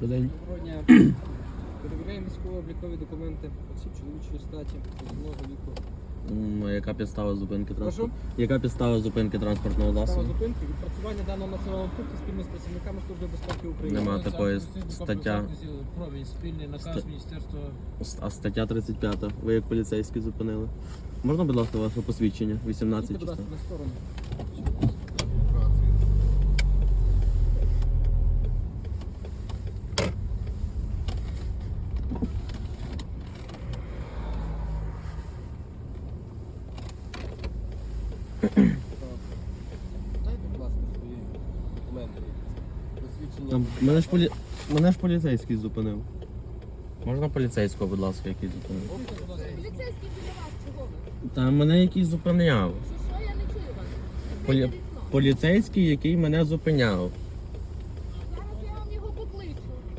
Добрий день. Доброго дня. Перевіряємо військово-облікові документи осіб чоловічої статі, позивного віку. М, Яка підстава зупинки транспорту? Яка підстава зупинки транспортного Става засобу? зупинки, відпрацювання даного національного пункту спільно з працівниками Служби безпеки України. Нема такої стаття. Провід, спільний наказ Ст- Міністерства. С- А стаття 35. Ви як поліцейський зупинили? Можна, будь ласка, ваше посвідчення? 18 Будьте, будь ласка, числа. на сторону. Дайте, будь ласка, свої документи. Посвідчення. Там, мене, ж полі... мене ж поліцейський зупинив. Можна поліцейського, будь ласка, який зупинив? Поліцейський біля вас, чого ви? Та мене якийсь зупиняв. Що, що, я не чую вас. Полі... Відкрийте вікно. Поліцейський, який мене зупиняв. Зараз я вам його покличу.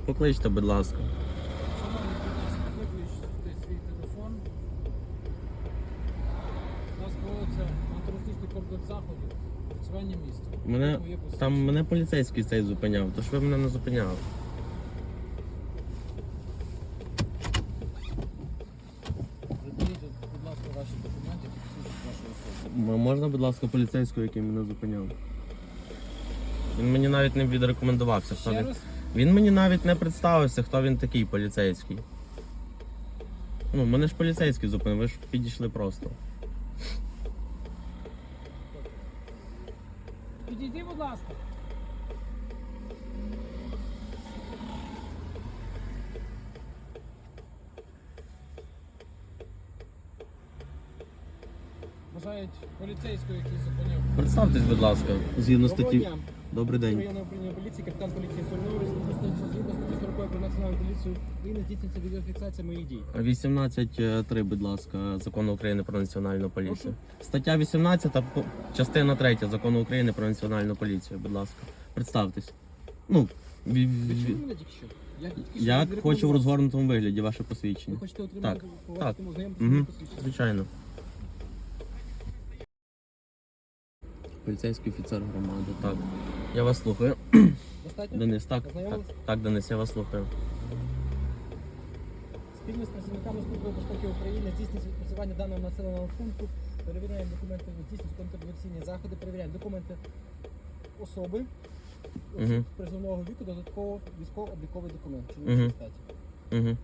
Покличте, будь ласка. шановні, будь ласка, виключте свій телефон. У нас проводиться антитерористичний комплекс заходів, працювання міста. Мене. Там мене поліцейський цей зупиняв, то ж ви мене не зупиняли. Приділіть, будь ласка, ваші документи, які посвідчують вашу особу. М- Можна, будь ласка, поліцейського, який мене зупиняв? Він мені навіть не відрекомендувався, хто Ще він. раз, Він мені навіть не представився, хто він такий поліцейський. Ну, мене ж поліцейський зупинив, ви ж підійшли просто. Підійди, будь ласка. Бажають поліцейського, який зупинив. Представтесь, будь ласка, згідно Доброго статті. дня. Добрий день. Районного управління поліції, капітан поліції Сольновий, згідно статті 40 про національну поліцію України здійснюється відеофіксація моїх дій. 18.3, будь ласка, закону України про національну поліцію. Стаття 18, частина 3 закону України про національну поліцію, будь ласка. Представтесь. Ну, ві- Ви ві- чули мене тільки що? Я тільки що я хочу в розгорнутому вигляді ваше Ви посвідчення. хочете отримати Так, так. Мгм. посвідчення? Звичайно. Поліцейський офіцер громади. Так. Я вас слухаю. Достатньо? Денис, так, так, так, Денис, я вас слухаю. Спільно з працівниками Служби безпеки України здійснюється відпрацювання даного населеного пункту. Перевіряємо документи, здійснюють контрдиверсійні заходи, перевіряємо документи особи, Мгм. призовного віку, додатково військово-обліковий документ чоловічої Мгм. статі. Угу.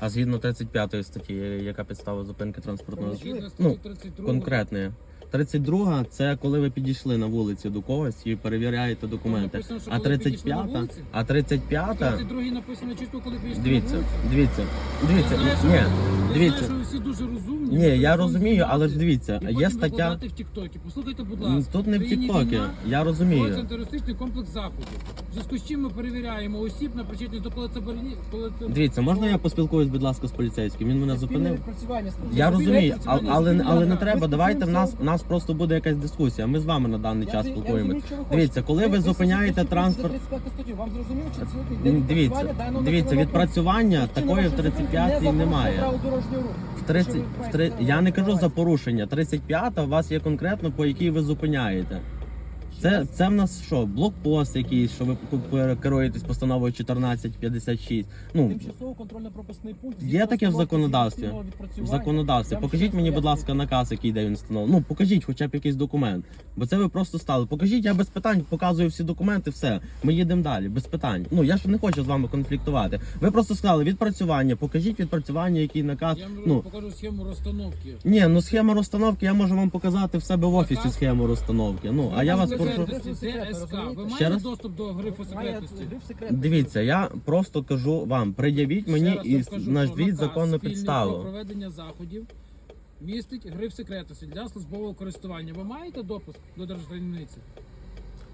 А згідно 35 статті, яка підстава зупинки транспортного Ви засобу? Згідно Ну, статті 32 Конкретної. 32 це коли ви підійшли на вулиці до когось і перевіряєте документи. написано, що А коли підійшли на 35, вулиці? а 35, 32 написано чітко, коли дивіться, на вулицю. дивіться, дивіться, ні, Я дивіться. знаю, що ви розумні. Ні, я розумію, але ж дивіться, і є потім стаття. викладати в тіктокі. Послухайте, будь ласка. Тут не в Країні Тіктокі, війна, я Проводиться розумію. антитерористичний комплекс заходів. В зв'язку з чим ми перевіряємо осіб на причетність до це коли Дивіться, можна я поспілкуюсь, будь ласка, з поліцейським? Він мене зупинив. Я розумію, а- але, але не треба. Давайте в нас, в нас просто буде якась дискусія. Ми з вами на даний час спілкуємося. Дивіться, коли ви зупиняєте транспорт. 35. Вам зрозуміло, чи це Дивіться, дивіться, відпрацювання такої в Причина вашої 35 зупинки не немає. заборонено дорожнього руху. В 30, в три- я не кажу за порушення. 35 у вас є конкретно по якій ви зупиняєте. Це, це в нас що, блокпост якийсь, що ви керуєтесь постановою 1456. Ну, Тимчасово контрольно-пропускний пункт. Є таке в законодавстві? в законодавстві. Покажіть мені, будь ласка, наказ, який де він встановлений. Ну, покажіть хоча б якийсь документ. Бо це ви просто стали. Покажіть, я без питань показую всі документи, все. Ми їдемо далі, без питань. Ну я ж не хочу з вами конфліктувати. Ви просто сказали відпрацювання, покажіть відпрацювання, який наказ. Я вам Ну, покажу схему розстановки. ні, ну схема розстановки, я можу вам показати в себе в офісі схему розстановки. Ну, а я вас Ви прошу. Ви Ще маєте раз? доступ до грифу секретності? Дивіться, я просто кажу вам, пред'явіть мені і назвіть законну Про підставу. проведення заходів містить гриф секретності для службового користування. Ви маєте допуск до держтаємниці?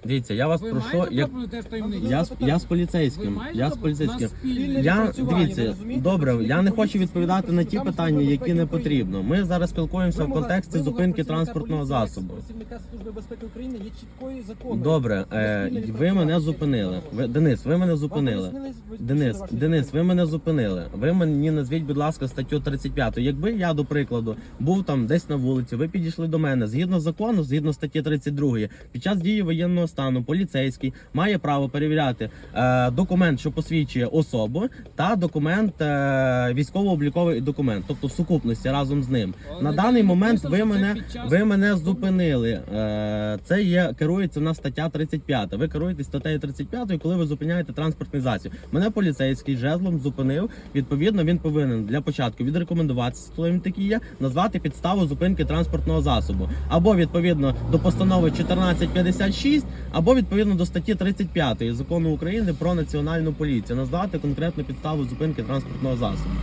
Дивіться, я вас прошу, я з я з поліцейським. Я з поліцейським. Я дивіться, добре, я не хочу відповідати на ті питання, які не потрібно. Ми зараз спілкуємося в контексті зупинки транспортного засобу. Працівника Служби безпеки України є чіткою законом. Добре, е, ви мене зупинили. Ви Денис, ви мене зупинили. Денис, Денис, ви мене зупинили. Ви мені назвіть, будь ласка, статтю 35. Якби я, до прикладу, був там десь на вулиці, ви підійшли до мене згідно закону, згідно статті 32, під час дії воєнного стану поліцейський має право перевіряти е, документ, що посвідчує особу, та документ е, військово-обліковий документ, тобто в сукупності разом з ним. Але На даний момент ви мене ви мене зупинили. Е, Це є керується на стаття 35. Ви керуєтесь статтею 35, коли ви зупиняєте транспортний засіб. Мене поліцейський жезлом зупинив. Відповідно, він повинен для початку відрекомендуватися, хто він такий є, назвати підставу зупинки транспортного засобу, або відповідно до постанови 1456, або відповідно до статті 35 закону України про національну поліцію, назвати конкретну підставу зупинки транспортного засобу.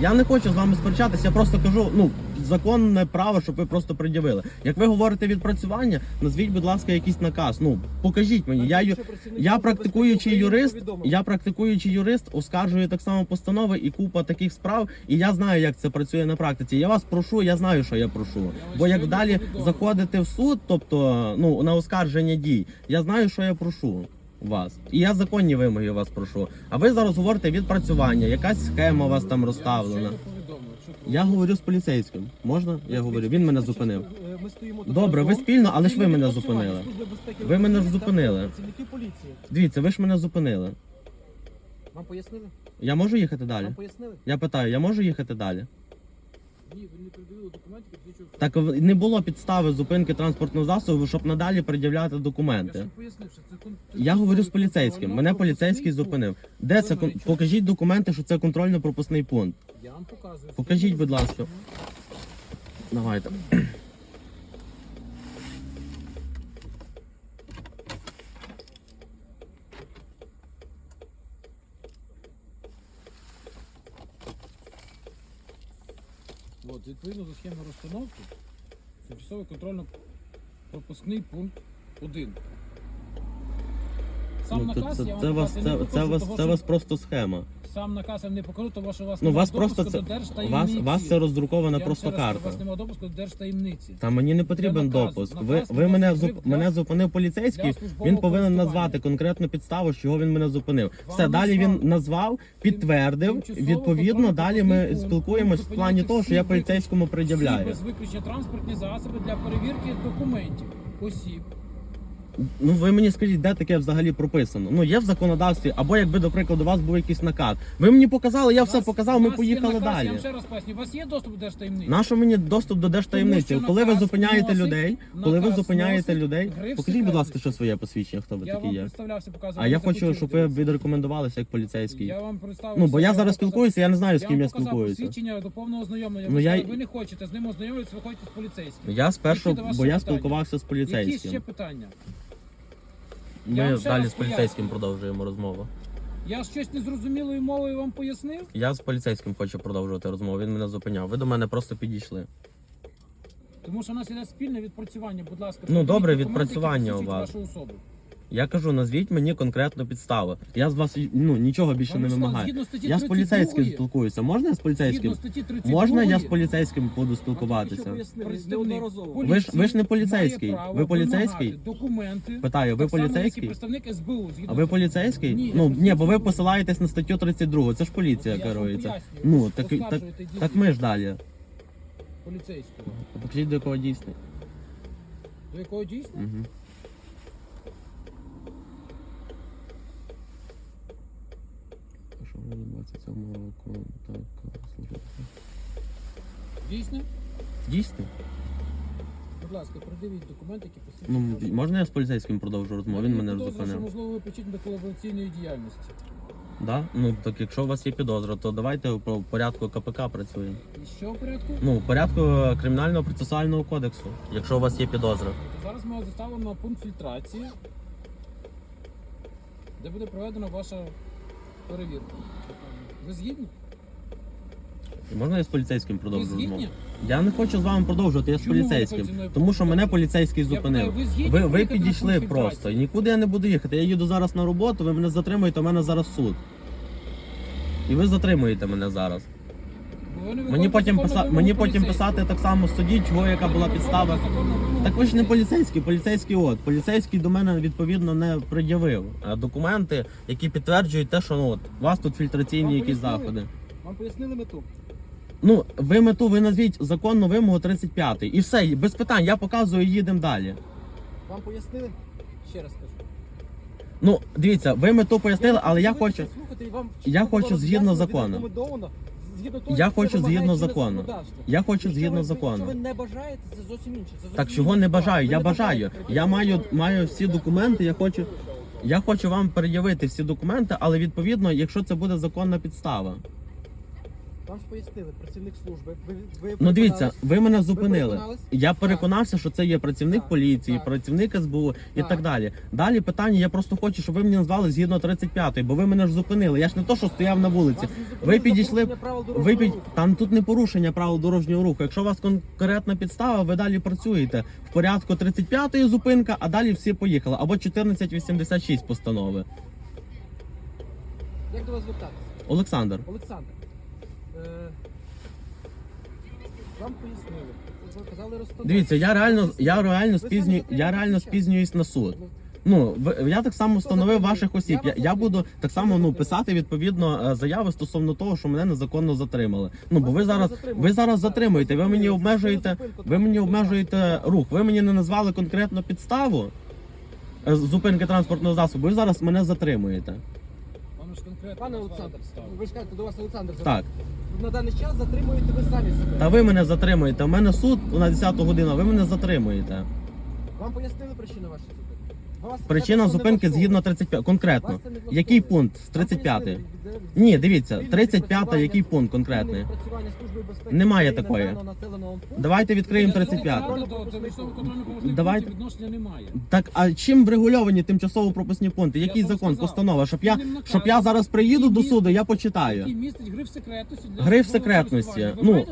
Я не хочу з вами сперечатися, я просто кажу, ну, законне право, щоб ви просто пред'явили. Як ви говорите відпрацювання, назвіть, будь ласка, якийсь наказ. Ну, покажіть мені. Я, я практикуючий юрист, я практикуючий юрист, оскаржую так само постанови і купа таких справ, і я знаю, як це працює на практиці. Я вас прошу, я знаю, що я прошу. Бо як далі заходити в суд, тобто ну на оскарження дій, я знаю, що я прошу. Вас і я законні вимоги вас прошу. А ви зараз говорите відпрацювання, якась схема у вас там розставлена. Я, говорю з поліцейським. Можна? Я говорю. Він мене зупинив. Е, Ми стоїмо тут Добре, ви разом. спільно, але ж ви мене зупинили. Служби безпеки Ви мене України та зупинили. Працівники поліції. Дивіться, ви ж мене зупинили. Вам пояснили? Я можу їхати далі? Вам пояснили? Я питаю, я можу їхати далі? Ні, ви не приділили документи. Так не було підстави зупинки транспортного засобу, щоб надалі пред'являти Я документи. ж пояснив, що це кон- Я говорю з поліцейським. Мене поліцейський зупинив. Де це кон- покажіть документи, що це контрольно-пропускний пункт. Я вам показую. Покажіть, будь ласка. Давайте. От, відповідно до схеми розстановки, тимчасовий контрольно-пропускний пункт 1. Сам Ну, то наказ це, я вам це, вас, показати не це, покажу, це, вас, того, це що вас просто схема. Сам наказ не покажу, тому що у вас Ну, вас просто допуску це до вас, держтаємниці. вас це роздрукована Я вам просто раз кажу, У карта. вас немає допуску до держтаємниці. Та мені не потрібен наказ. допуск. Наказ Ви, на ви мене зуп, відкрив мене для- зупинив поліцейський. для Він повинен користування. назвати конкретну підставу, з чого він мене зупинив. Вам Все далі він назвав. назвав, підтвердив. Тимчасово Відповідно, далі ми пункт. спілкуємось в плані того, що всі я виключ- поліцейському Всі пред'являю. без виключення транспортні засоби для перевірки документів осіб. Ну ви мені скажіть, де таке взагалі прописано? Ну є в законодавстві, або якби до прикладу у вас був якийсь наказ. Ви мені показали, я все показав. Ми поїхали наказ, далі. Я вам ще раз поясню. У вас є доступ до держтаємниці? Нащо мені доступ до держтаємниці? Тому що Коли ви наказ зупиняєте носить- людей, коли ви наказ зупиняєте носить людей, гриф покажіть, будь ласка, що своє посвідчення, хто ви Я такі вам є. представлявся, показував. А я хочу, щоб ви відрекомендувалися як поліцейський. Я вам представився. Ну бо я зараз спілкуюся, я не знаю з ким я спілкуюся. посвідчення до повного ознайомлення. Ну, Ви, я- сказали, ви не хочете з ним ознайомитися, ви хочете з поліцейським. Я спершу, Які до вас бо ще я питання? спілкувався з Які ще поліцейським. питання? Я Ми вам ще далі раз з поліцейським пояснюю. продовжуємо розмову. Я щось незрозумілою мовою вам пояснив? Я з поліцейським хочу продовжувати розмову. Він мене зупиняв. Ви до мене просто підійшли. Тому що у нас іде спільне відпрацювання, будь ласка. Ну, добре, відпрацювання у вас. Вашу особу. Я кажу, назвіть мені конкретну підставу. Я з вас ну нічого більше Вам не вимагаю. згідно статті Я з поліцейським спілкуюся. Можна я з поліцейським? Згідно статті 32, Можна я з поліцейським буду спілкуватися? представник неодноразово. Ви ж- ви ж не поліцейський. має право Ви поліцейський? вимагати Документи. Питаю, ви Так само, як і поліцейський? представник СБУ. Згідно А ви поліцейський? Ні, ну я ні, бо ви посилаєтесь на статтю 32. Це ж поліція Я ж вам керується. пояснюю. Ну так, так, оскаржуєте дії так ми ж далі. поліцейського. Покажіть до якого дійсний. До якого дійсно? Угу. Що мені 27 року? Так, служити. Дійсно? Дійсний? Будь ласка, придивіть документи, які посвідчують. Ну можна я з поліцейським продовжу розмову? Він мене підозрюю, що, зупинив. можливо, ви причетні до колабораційної діяльності. Да? Ну так якщо у вас є підозра, то давайте по порядку КПК працюємо. І що в порядку? Ну, в порядку кримінального процесуального кодексу, якщо у вас є підозра. Зараз ми вас доставимо на пункт фільтрації, де буде проведена ваша перевірка. Ви згідні? Можна я з поліцейським Ви продовжу розмову? згідні? Я не хочу з вами продовжувати, я з Чому ви поліцейським. хочете зі мною Тому що мене поліцейський Я зупинив. питаю, ви згідні Ви, ви поїхати на підійшли просто. Нікуди я не буду їхати. Я їду зараз на роботу, ви мене затримуєте, у мене зараз суд. І ви затримуєте мене зараз. Мені потім законну писа... мені потім писати так само в суді, чого яка була підстава. Так ви ж не поліцейський, поліцейський от. Поліцейський до мене відповідно не пред'явив е, документи, які підтверджують те, що ну от у вас тут фільтраційні Вам якісь пояснили? заходи. Вам пояснили мету? Ну, ви мету, ви назвіть законну вимогу 35 І все, і без питань, я показую, їдемо далі. Вам пояснили? Ще раз кажу. Ну, дивіться, ви мету пояснили, але я хочу. вам я хочу згідно закону. Згідно того, Я це хочу вимагає згідно чинне закону. законодавство. Я хочу Якщо згідно ви- закону. Якщо ви не бажаєте, це зовсім інше. Це Так чого інша не справа. бажаю? Ви Я не бажаю. бажаєте. Я маю маю всі документи. Я хочу. Я хочу вам пред'явити всі документи, але відповідно, якщо це буде законна підстава. Вам ж пояснили, працівник служби. Ви, ви Ну дивіться, переконались? ви мене зупинили. переконались? Я переконався, що це є працівник Так, поліції, так. працівник СБУ і Так. так далі. Далі питання, я просто хочу, щоб ви мені назвали згідно 35-ї, бо ви мене ж зупинили. Я ж не то, що стояв на вулиці. Вас не зупинили Ви за підійшли, порушення правил ви під... руху. там тут не порушення правил дорожнього руху. Якщо у вас конкретна підстава, ви далі працюєте в порядку 35-ї зупинка, а далі всі поїхали. Або 1486 постанови. Як до вас звертатися? Олександр. Олександр. Вам пояснили. Ви казали розкладати. Дивіться, я реально, я реально Ви спізню, я реально спізнююсь на суд. Ну, ви- я так само встановив ваших осіб. Я Я, буду так само ну писати відповідно е, заяви стосовно того, що мене незаконно затримали. Ну бо ви зараз ви зараз затримуєте. Ви мені обмежуєте. Ви мені обмежуєте рух. Ви мені не назвали конкретну підставу е, зупинки транспортного засобу. Ви зараз мене затримуєте. Конкретно Пане Олександр, ви ж кажете, до вас Олександр Так. На даний час затримуєте ви самі себе. Та ви мене затримуєте. У мене суд на 10 годину. Ви мене затримуєте. Вам пояснили причину вашої Причина зупинки згідно 35. Конкретно. Який пункт з Вам 35? пояснили, Ні, дивіться, Вільне 35 відпрацювання- який пункт конкретний? Немає такої. Давайте відкриємо До 35. того, до- до військово-контрольно-пропускних Давайте. відношення немає. Так, а чим врегульовані тимчасово пропускні пункти? Який закон, постанова? Щоб я, щоб я зараз приїду до суду, я почитаю. Гриф секретності Ну?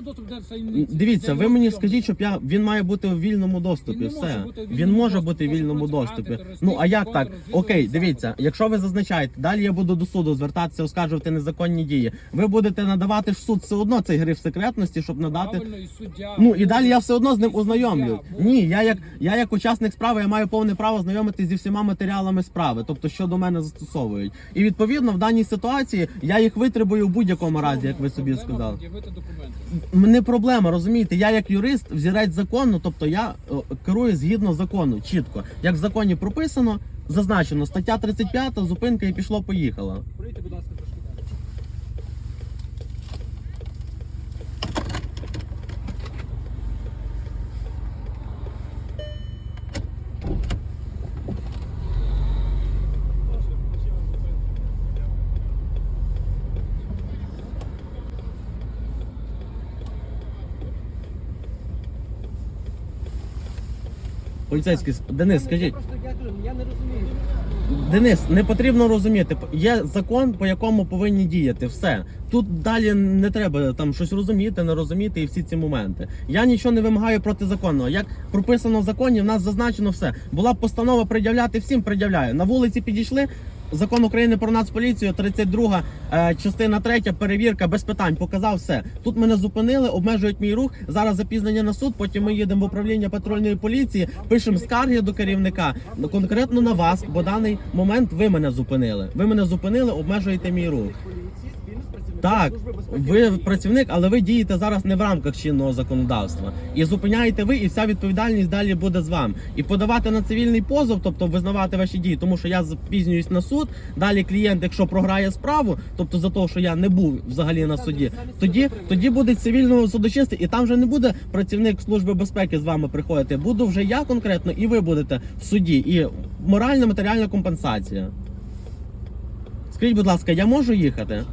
Дивіться, ви мені скажіть, щоб я він має бути у вільному доступі. Все він може бути в вільному доступі. Ну а як так? Окей, дивіться, якщо ви зазначаєте, далі я буду до суду звертатися, оскаржувати незаконні дії. Ви будете надавати в суд все одно цей гриф секретності, щоб надати. Правильно, і суддя. Ну і далі я все одно з ним ознайомлю. Ні, я як я як учасник справи, я маю повне право знайомитися зі всіма матеріалами справи, тобто що до мене застосовують. І відповідно в даній ситуації я їх витребую в будь-якому разі, як ви собі сказали. Не проблема, розумієте? Я як юрист, взірець закону, тобто я керую згідно закону, чітко. Як в законі прописано, зазначено стаття 35, зупинка і пішло, поїхала. Прийти, будь ласка, трошки далі. Поліцейський, Денис, Я скажіть. просто я кажу, я не розумію. Денис, не потрібно розуміти. Є закон, по якому повинні діяти. Все. Тут далі не треба там щось розуміти, не розуміти і всі ці моменти. Я нічого не вимагаю протизаконного. Як прописано в законі, в нас зазначено все. Була б постанова пред'являти всім, пред'являю. На вулиці підійшли. Закон України про нацполіцію, 32 е, частина 3, перевірка без питань. Показав все. Тут мене зупинили, обмежують мій рух. Зараз запізнення на суд. Потім ми їдемо в управління патрульної поліції, пишемо скарги до керівника ну, конкретно на вас, бо даний момент ви мене зупинили. Ви мене зупинили, обмежуєте мій рух. Поліції спільно з працівниками Так, ви працівник, але ви дієте зараз не в рамках чинного законодавства. І зупиняєте ви, і вся відповідальність далі буде з вами. І подавати на цивільний позов, тобто визнавати ваші дії, тому що я запізнююсь на суд. Далі клієнт, якщо програє справу, тобто за те, що я не був взагалі на суді, тоді, тоді буде цивільного судочинства, і там вже не буде працівник служби безпеки з вами приходити. Буду вже я конкретно, і ви будете в суді. І моральна матеріальна компенсація. Скажіть, будь ласка, я можу їхати?